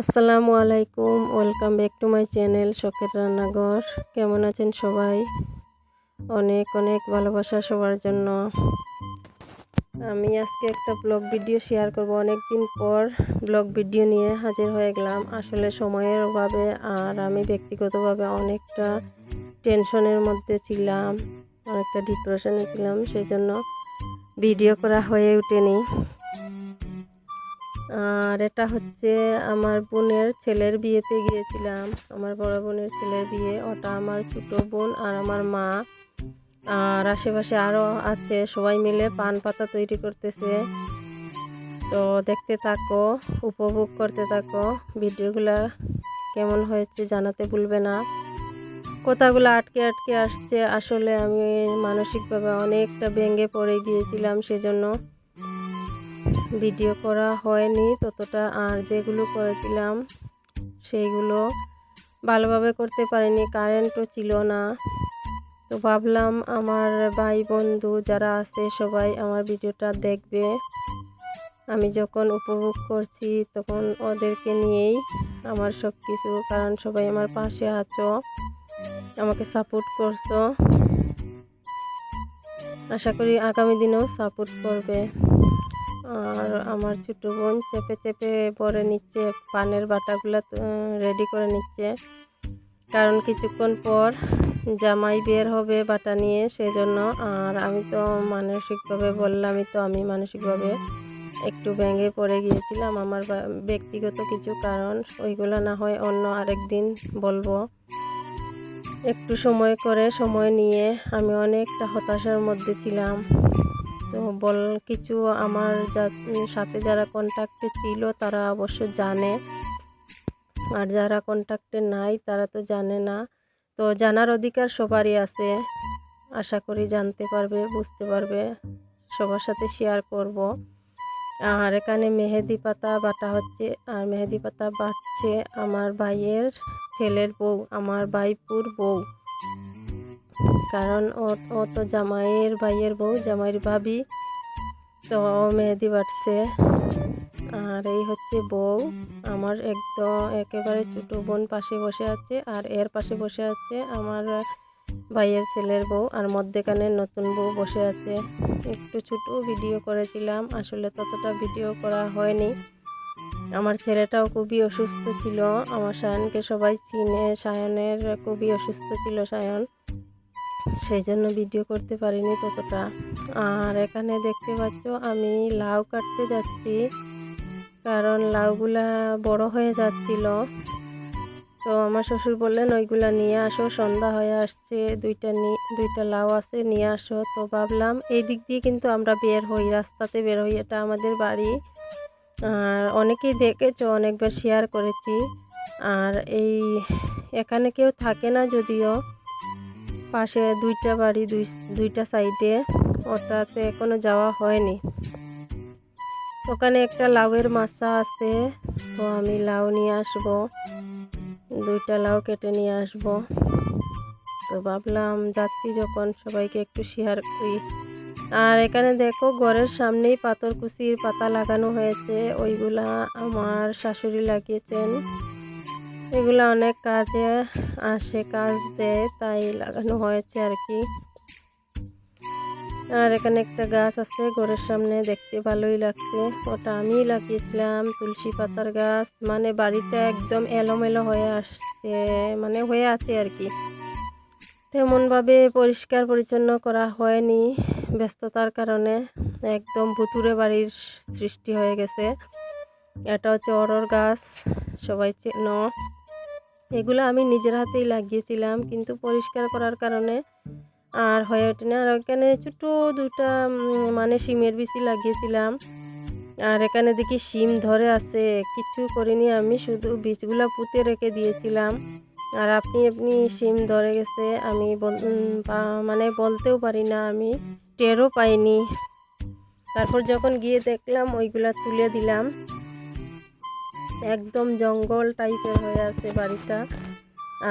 আসসালামু আলাইকুম, welcome back to my channel Shokher Rannaghor. কেমন আছেন সবাই? অনেক অনেক ভালোবাসা সবার জন্য। আমি আজকে একটা ব্লগ ভিডিও শেয়ার করব। অনেক দিন পর ব্লগ ভিডিও নিয়ে হাজির হয়ে গেলাম। আসলে সময়ের অভাবে আর আমি ব্যক্তিগতভাবে অনেকটা টেনশনের মধ্যে ছিলাম, অনেকটা ডিপ্রেশনে ছিলাম সেই জন্য ভিডিও করা হয়ে ওঠেনি। আর এটা হচ্ছে আমার বোনের ছেলের বিয়েতে গিয়েছিলাম। আমার বড় বোনের ছেলের বিয়ে, ওটা আমার ছোট বোন আর আমার মা। আর আশেপাশে আরও আছে, সবাই মিলে পান পাতা তৈরি করতেছে। তো দেখতে থাকো, উপভোগ করতে থাকো। ভিডিওগুলা কেমন হয়েছে জানাতে ভুলবে না। কথাগুলো আটকে আটকে আসছে। আসলে আমি মানসিকভাবে অনেকটা ভেঙে পড়ে গিয়েছিলাম সেজন্য। ভিডিও করা হয়নি, ততটা আর যেগুলো করেছিলাম সেইগুলো ভালোভাবে করতে পারিনি, কারেন্টও ছিল না। তো ভাবলাম আমার ভাই বন্ধু যারা আছে সবাই আমার ভিডিওটা দেখবে। আমি যখন উপভোগ করছি তখন ওদেরকে নিয়েই আমার সব কিছু কারণ সবাই আমার পাশে আছো, আমাকে সাপোর্ট করছ। আশা করি আগামী দিনেও সাপোর্ট করবে। আর আমার ছোট বোন চেপে চেপে পরে নিচ্ছে, পানের বাটাগুলো রেডি করে নিচ্ছে। কারণ কিছুক্ষণ পর জামাই বের হবে বাটা নিয়ে সেজন্য। আর আমি তো মানসিকভাবে বললামই তো, আমি মানসিকভাবে একটু ভেঙে পড়ে গিয়েছিলাম আমার ব্যক্তিগত কিছু কারণ, ওইগুলো না হয় অন্য আরেক দিন বলব। একটু সময় করে সময় নিয়ে আমি অনেকটা হতাশার মধ্যে ছিলাম। তো বল কিছু আমার সাথে যারা কন্ট্যাক্টে ছিল তারা অবশ্য জানে। আর যারা কন্ট্যাক্টে নাই তারা তো জানে না। তো জানার অধিকার সবারই আছে। আশা করি জানতে পারবে, বুঝতে পারবে। সবার সাথে শেয়ার করব। আর এখানে মেহেদি পাতা বাটা হচ্ছে, আর মেহেদি পাতা বাটছে আমার ভাইয়ের ছেলের বউ, আমার ভাইপুর বউ। কারণ ও তো জামাইয়ের ভাইয়ের বউ, জামাইয়ের ভাবি। তো মেহেদি বাটছে। আর এই হচ্ছে বউ। আমার একদম একেবারে ছোট বোন পাশে বসে আছে আর এর পাশে বসে আছে আমার ভাইয়ের ছেলের বউ আর মধ্যেখানে নতুন বউ বসে আছে। একটু ছোটো ভিডিও করেছিলাম, আসলে ততটা ভিডিও করা হয়নি। আমার ছেলেটাও খুবই অসুস্থ ছিল। আমার সায়নকে সবাই চিনে, সায়নের খুবই অসুস্থ ছিল সায়ন। সেই জন্য ভিডিও করতে পারিনি ততটা। আর এখানে দেখতে পাচ্ছ, আমি লাউ কাটতে যাচ্ছি। কারণ লাউগুলা বড় হয়ে যাচ্ছিল। তো আমার শ্বশুর বললেন, ওইগুলা নিয়ে আসো, সন্ধ্যা হয়ে আসছে, দুইটা দুইটা লাউ আছে, নিয়ে আসো। তো ভাবলাম, এই দিক দিয়ে কিন্তু আমরা বের হই, রাস্তাতে বের হই, এটা আমাদের বাড়ি। আর অনেকেই দেখেছ, অনেকবার শেয়ার করেছি। আর এই, এখানে কেউ থাকে না যদিও। পাশে দুইটা বাড়ি, দুই, দুইটা সাইডে। ওটাতে এখনও যাওয়া হয়নি। ওখানে একটা লাউয়ের মাছা আছে, তো আমি লাউ নিয়ে আসব। দুইটা লাউ কেটে নিয়ে আসব। তো ভাবলাম যাচ্ছি যখন সবাইকে একটু শেয়ার করি। আর এখানে দেখো ঘরের সামনেই পাথর কুচির পাতা লাগানো হয়েছে। ওইগুলা আমার শাশুড়ি লাগিয়েছেন। এগুলো অনেক কাজে আসে, কাজ দেয়, তাই লাগানো হয়েছে আর কি। আর এখানে একটা গাছ আছে, ঘরের সামনে দেখতে ভালোই লাগছে। ওটা আমি লাগিয়েছিলাম, তুলসী পাতার গাছ মানে বাড়িটা একদম এলোমেলো হয়ে আসছে মানে হয়ে আছে আর কি। তেমনভাবে পরিষ্কার পরিচ্ছন্ন করা হয়নি, ব্যস্ততার কারণে একদম ভুতুরে বাড়ির সৃষ্টি হয়ে গেছে। এটা হচ্ছে অরর গাছ, সবাই চেন। এগুলো আমি নিজের হাতেই লাগিয়েছিলাম, কিন্তু পরিষ্কার করার কারণে আর হয়ে ওঠে না আর ওখানে ছোটো দুটা মানে শিমের বিচি লাগিয়েছিলাম। আর এখানে দেখি শিম ধরে আছে, কিছু করিনি আমি, শুধু বীজগুলো পুঁতে রেখে দিয়েছিলাম। আর আপনি আপনি শিম ধরে গেছে, আমি মানে বলতেও পারি না, আমি টেরও পাইনি। তারপর যখন গিয়ে দেখলাম, ওইগুলা তুলে দিলাম। একদম জঙ্গল টাইপের হয়ে আছে বাড়িটা।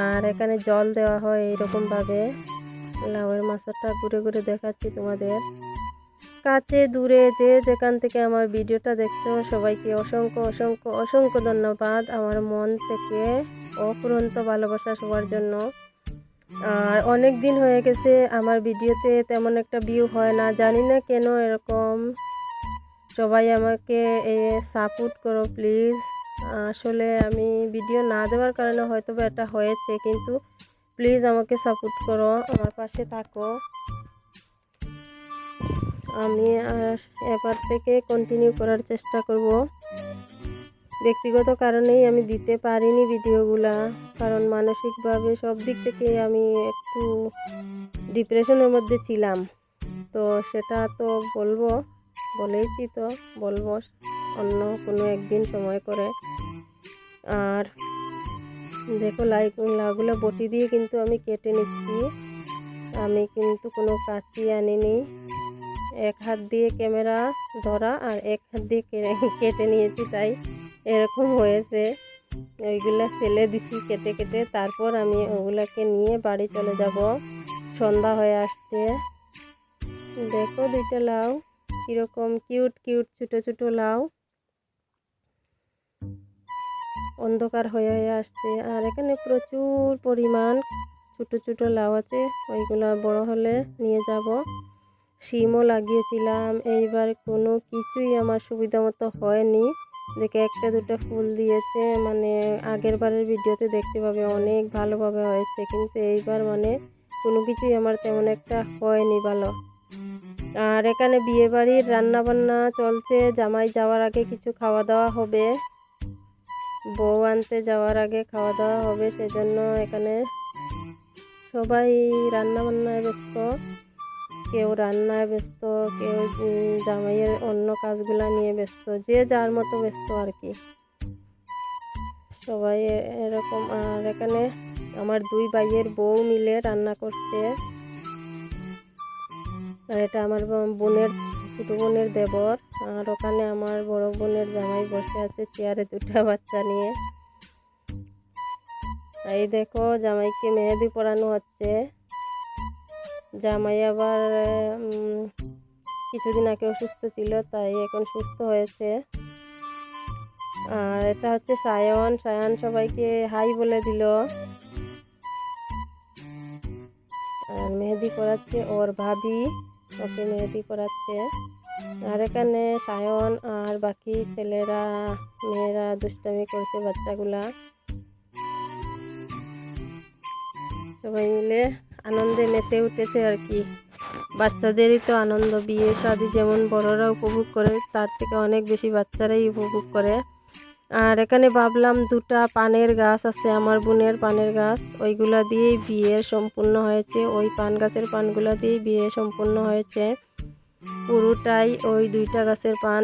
আর এখানে জল দেওয়া হয় এইরকমভাবে লাউয়ের মাছটা ঘুরে ঘুরে দেখাচ্ছি তোমাদের। কাছে দূরে যে যেখান থেকে আমার ভিডিওটা দেখছ, সবাইকে অসংখ্য অসংখ্য অসংখ্য ধন্যবাদ আমার মন থেকে অফুরন্ত ভালোবাসা সবার জন্য। আর অনেক দিন হয়ে গেছে আমার ভিডিওতে তেমন একটা ভিউ হয় না, জানি না কেন এরকম। সবাই আমাকে এ সাপোর্ট করো প্লিজ আসলে আমি ভিডিও না দেওয়ার কারণে হয়তো বা এটা হয়েছে, কিন্তু প্লিজ আমাকে সাপোর্ট করো, আমার পাশে থাকো। আমি এবার থেকে কন্টিনিউ করার চেষ্টা করব। ব্যক্তিগত কারণেই আমি দিতে পারিনি ভিডিওগুলা কারণ মানসিকভাবে সব দিক থেকে আমি একটু ডিপ্রেশনের মধ্যে ছিলাম। তো সেটা তো বলব, বলেইছি তো, বলব। অন্য কোনো একদিন সময় করে। আর দেখো লাইক লাগুলো বটি দিয়ে কিন্তু আমি কেটে নিচ্ছি। আমি কিন্তু কোনো কাঁচি আনিনি। এক হাত দিয়ে ক্যামেরা ধরা আর এক হাত দিয়ে কেটে নিয়েছি, তাই এরকম হয়েছে। ওইগুলা ফেলে দিছি কেটে কেটে। তারপর আমি ওগুলাকে নিয়ে বাড়ি চলে যাব। সন্ধ্যা হয়ে আসছে। দেখো দুইটা লাউ, কীরকম কিউট কিউট, ছোটো ছোটো লাউ। অন্ধকার হয়ে হয়ে আসছে। আর এখানে প্রচুর পরিমাণ ছোটো ছোটো লাউ আছে। ওইগুলো বড় হলে নিয়ে যাব। শিমও লাগিয়েছিলাম। এইবার কোনো কিছুই আমার সুবিধা মতো হয়নি। দেখে একটা, দুটো ফুল দিয়েছে। মানে আগের বারের ভিডিওতে দেখতে পাবে, অনেক ভালোভাবে হয়েছে। কিন্তু এইবার মানে কোনো কিছুই আমার তেমন একটা হয়নি ভালো। আর এখানে বিয়ে বাড়ির রান্না বান্না চলছে। জামাই যাওয়ার আগে কিছু খাওয়া দাওয়া হবে। বউ আনতে যাওয়ার আগে খাওয়া দাওয়া হবে, সেজন্য এখানে সবাই রান্না বান্নায় ব্যস্ত। কেউ রান্নায় ব্যস্ত, কেউ জামাইয়ের অন্য কাজগুলো নিয়ে ব্যস্ত, যে যার মতো ব্যস্ত আর কি। সবাই এরকম, আর এখানে আমার দুই ভাইয়ের বউ মিলে রান্না করছে। আর এটা আমার বোনের ছোটো বোনের দেবর। আর ওখানে আমার বড় বোনের জামাই বসে আছে চেয়ারে দুটা বাচ্চা নিয়ে। এই দেখো, জামাইকে মেহেদি পরানো হচ্ছে। জামাই আবার কিছুদিন আগে অসুস্থ ছিল, তাই এখন সুস্থ হয়েছে। আর এটা হচ্ছে সায়ন। সায়ন সবাইকে হাই বলে দিল। আর মেহেদি করাচ্ছে ওর ভাবি। ওকে মেহেদি করাচ্ছে। আর এখানে সায়ন আর বাকি ছেলেরা, মেয়েরা দুষ্টামি করছে বাচ্চাগুলা। সবাই মিলে আনন্দে মেতে উঠেছে আর কি। বাচ্চাদেরই তো আনন্দ, বিয়ে, শাদি যেমন বড়রা উপভোগ করে, তার থেকে অনেক বেশি বাচ্চারাই উপভোগ করে। আর এখানে ভাবলাম দুটা পানের গাছ আছে, আমার বোনের পানের গাছ। ওইগুলা দিয়েই বিয়ে সম্পূর্ণ হয়েছে। ওই পান গাছের পানগুলা দিয়েই বিয়ে সম্পূর্ণ হয়েছে। পুরোটাই ওই দুইটা গাছের পান।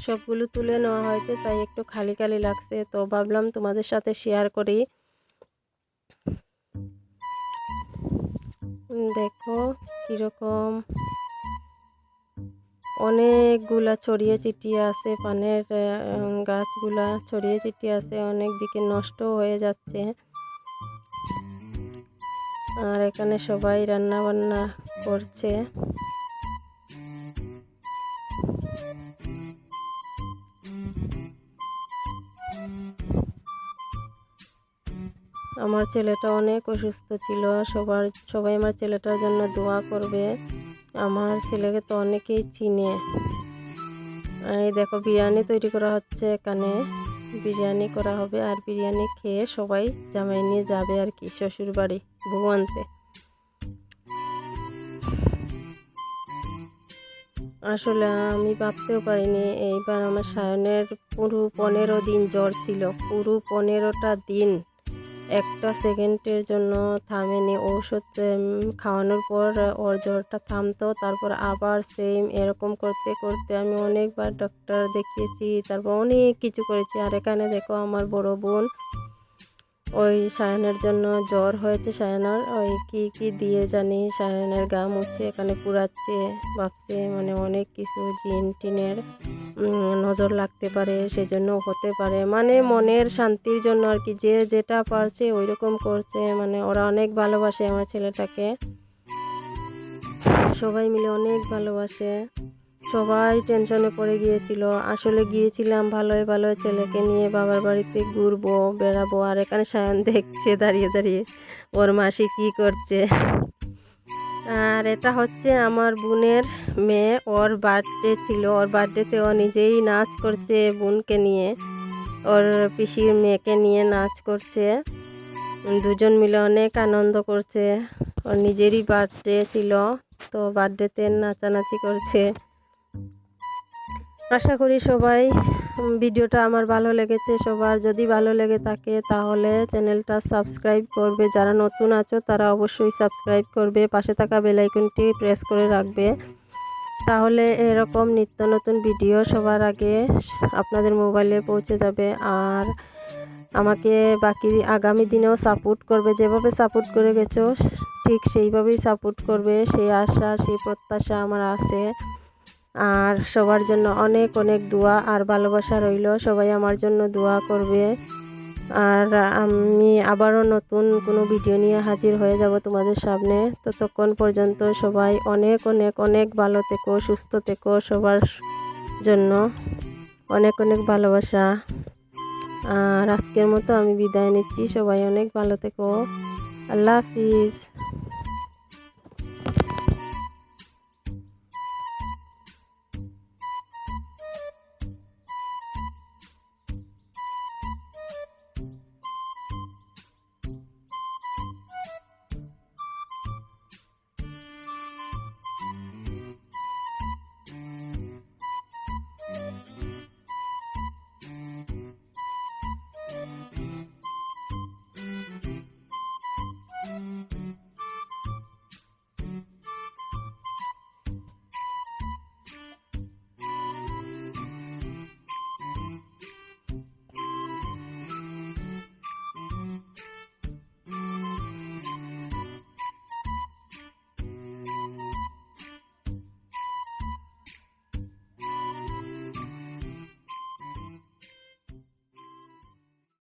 সবগুলো তুলে নেওয়া হয়েছে, তাই একটু খালি খালি লাগছে। তো ভাবলাম তোমাদের সাথে শেয়ার করি। দেখো, কীরকম। অনেকগুলা ছড়িয়ে ছিটিয়ে আছে, পানের গাছগুলা ছড়িয়ে ছিটিয়ে আছে, অনেক দিকে নষ্ট হয়ে যাচ্ছে। আর এখানে সবাই রান্না বান্না করছে। আমার ছেলেটা অনেক অসুস্থ ছিল, সবার, সবাই আমার ছেলেটার জন্য দোয়া করবে। আমার ছেলেকে তো অনেকেই চিনে। এই দেখো, বিরিয়ানি তৈরি করা হচ্ছে এখানে। বিরিয়ানি করা হবে আর বিরিয়ানি খেয়ে সবাই জামাই নিয়ে যাবে আর কি শ্বশুর বাড়ি বউ আসলে আমি ভাবতেও পারিনি, এইবার আমার সায়নের পুরো পনেরো দিন জ্বর ছিল। পুরো পনেরোটা দিন একটা সেকেন্ডের জন্য থামেনি। ওষুধ খাওয়ানোর পর ওর জ্বরটা থামতো, তারপর আবার সেম এরকম করতে করতে আমি অনেকবার ডক্টর দেখিয়েছি, তারপর অনেক কিছু করেছি। আর এখানে দেখো আমার বড় বোন ওই সায়নের জন্য জ্বর হয়েছে সায়নার। ওই কি কি দিয়ে জানি সায়নের গা মুছে এখানে পুরাচ্ছে ভাবছে মানে অনেক কিছু জিন টিনের নজর লাগতে পারে, সেজন্য হতে পারে। মানে মনের শান্তির জন্য আর কি, যে যেটা পারছে ওই রকম করছে। মানে ওরা অনেক ভালোবাসে আমার ছেলেটাকে। সবাই মিলে অনেক ভালোবাসে। সবাই টেনশনে পড়ে গিয়েছিল। আসলে গিয়েছিলাম ভালোই ভালো ছেলেকে নিয়ে, বাবার বাড়িতে ঘুরবো, বেড়াবো, আর এখানে সায়ন দেখছে দাঁড়িয়ে দাঁড়িয়ে, ওর মাসি কি করছে? আর এটা হচ্ছে আমার বোনের মেয়ে, ওর বার্থডে ছিল। ওর বার্থডেতে ও নিজেই নাচ করছে বোনকে নিয়ে। ওর পিসির মেয়েকে নিয়ে নাচ করছে। দুজন মিলে অনেক আনন্দ করছে। ওর নিজেরই বার্থডে ছিল, তো বার্থডেতে নাচানাচি করছে। আশা করি সবাই ভিডিওটা আমার ভালো লেগেছে। সবার যদি ভালো লেগে থাকে তাহলে চ্যানেলটা সাবস্ক্রাইব করবে। যারা নতুন আছো তারা অবশ্যই সাবস্ক্রাইব করবে। পাশে থাকা বেল আইকনটি প্রেস করে রাখবে। তাহলে এরকম নিত্য নতুন ভিডিও সবার আগে আপনাদের মোবাইলে পৌঁছে যাবে। আর আমাকে বাকি আগামী দিনেও সাপোর্ট করবে। যেভাবে সাপোর্ট করে গেছো, ঠিক সেইভাবেই সাপোর্ট করবে। সেই আশা সেই প্রত্যাশা আমার আছে। আর সবার জন্য অনেক অনেক দোয়া আর ভালোবাসা রইল। সবাই আমার জন্য দোয়া করবে। আর আমি আবারও নতুন কোনো ভিডিও নিয়ে হাজির হয়ে যাব তোমাদের সামনে। ততক্ষণ পর্যন্ত সবাই অনেক অনেক অনেক ভালো থেকো, সুস্থ থেকো সবার জন্য। অনেক অনেক ভালোবাসা। আর আজকের মতো আমি বিদায় নিচ্ছি। সবাই অনেক ভালো থেকো। আল্লাহ হাফিজ।